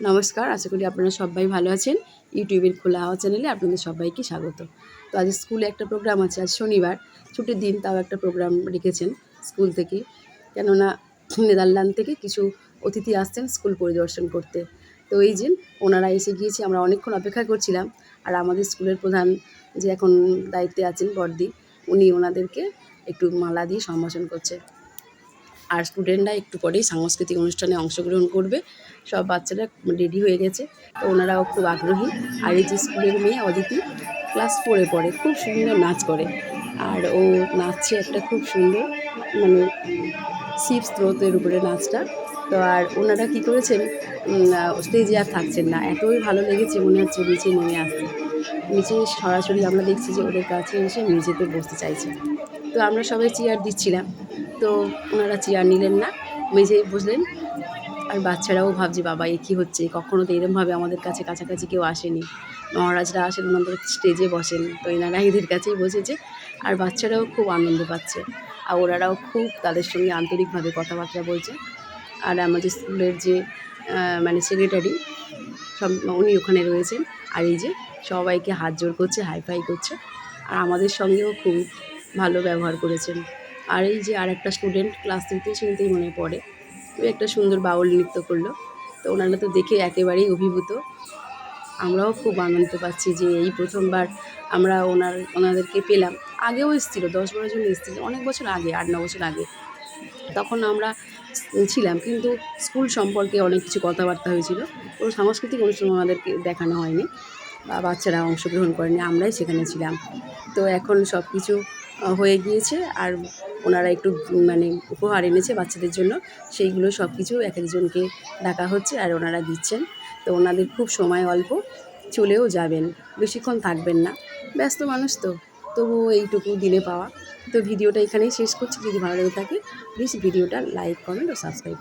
নমস্কার, আশা করি আপনারা সবাই ভালো আছেন। ইউটিউবের খোলা হাওয়া চ্যানেলে আপনাদের সবাইকে স্বাগত। তো আজ স্কুলে একটা প্রোগ্রাম আছে, আজ শনিবার। ছুটির দিন তাও একটা প্রোগ্রাম রেখেছেন স্কুল থেকে। কেননা নেদারল্যান্ড থেকে কিছু অতিথি আসছেন স্কুল পরিদর্শন করতে। তো এই যে ওনারা এসে গিয়েছে, আমরা অনেকক্ষণ অপেক্ষা করছিলাম। আর আমাদের স্কুলের প্রধান যে এখন দায়িত্বে আছেন বর্দি উনি ওনাদেরকে একটু মালা দিয়ে সম্ভাষণ করছে। আর স্টুডেন্টরা একটু পরেই সাংস্কৃতিক অনুষ্ঠানে অংশগ্রহণ করবে। সব বাচ্চারা রেডি হয়ে গেছে। তো ওনারাও খুব আগ্রহী। আর এই যে স্কুলের মেয়ে অদিতি ক্লাস ফোরে পড়ে, খুব সুন্দর নাচ করে। আর ও নাচছে একটা খুব সুন্দর মানে শিব স্রোতের উপরে নাচটা। তো আর ওনারা কী করেছেন? স্টেজে আর থাকছেন না। এতই ভালো লেগেছে মনে হচ্ছে নিচে নেমে আসছে নিচে সরাসরি আমরা দেখছি যে ওদের কাছে এসে মেঝেতে বসতে চাইছে। তো আমরা সবাই চেয়ার দিচ্ছিলাম। তো ওনারা চেয়ার নিলেন না মেঝেই বসলেন আর বাচ্চারাও ভাবছে, বাবা, এ কী হচ্ছে? কখনো তো এরমভাবে আমাদের কাছে কাছাকাছি কেউ আসেনি। মহারাজরা আসেন ওনাদের স্টেজে বসেন। তো এনারা এদের কাছেই বসেছে। আর বাচ্চারাও খুব আনন্দ পাচ্ছে। আর ওনারাও খুব তাদের সঙ্গে আন্তরিকভাবে কথাবার্তা বলছে। আর আমাদের স্কুলের যে মানে সেক্রেটারি সব, উনি ওখানে রয়েছেন। আর এই যে, সবাইকে হাত জোর করছে হাইফাই করছে। আর আমাদের সঙ্গেও খুব ভালো ব্যবহার করেছেন। আর এই যে আর একটা স্টুডেন্ট ক্লাস থ্রিতে শুনতেই মনে পড়ে। ওই একটা সুন্দর বাউল নৃত্য করল। তো ওনারা তো দেখে একেবারেই অভিভূত। আমরাও খুব আনন্দ পাচ্ছি যে এই প্রথমবার আমরা ওনার, ওনাদেরকে পেলাম। আগেও এসেছিল, দশ বারো জন এসেছিল, অনেক বছর আগে, আট, ন বছর আগে। তখন আমরা ছিলাম, কিন্তু স্কুল সম্পর্কে অনেক কিছু কথাবার্তা হয়েছিল। কোনো সাংস্কৃতিক অনুষ্ঠান ওনাদেরকে দেখানো হয়নি। বা বাচ্চারা অংশগ্রহণ করেনি, আমরাই সেখানে ছিলাম। তো এখন সব কিছু হয়ে গিয়েছে আর ওনারা একটু মানে উপহার এনেছে বাচ্চাদের জন্য। সেইগুলো সব কিছু এক একজনকে ডাকা হচ্ছে আর ওনারা দিচ্ছেন। তো ওনাদের খুব সময় অল্প, চলেও যাবেন, বেশিক্ষণ থাকবেন না। ব্যস্ত মানুষ তো, তবুও এইটুকু দিনে পাওয়া। তো ভিডিওটা এখানেই শেষ করছি। যদি ভালো লেগে থাকে প্লিজ ভিডিওটা লাইক কমেন্ট ও সাবস্ক্রাইব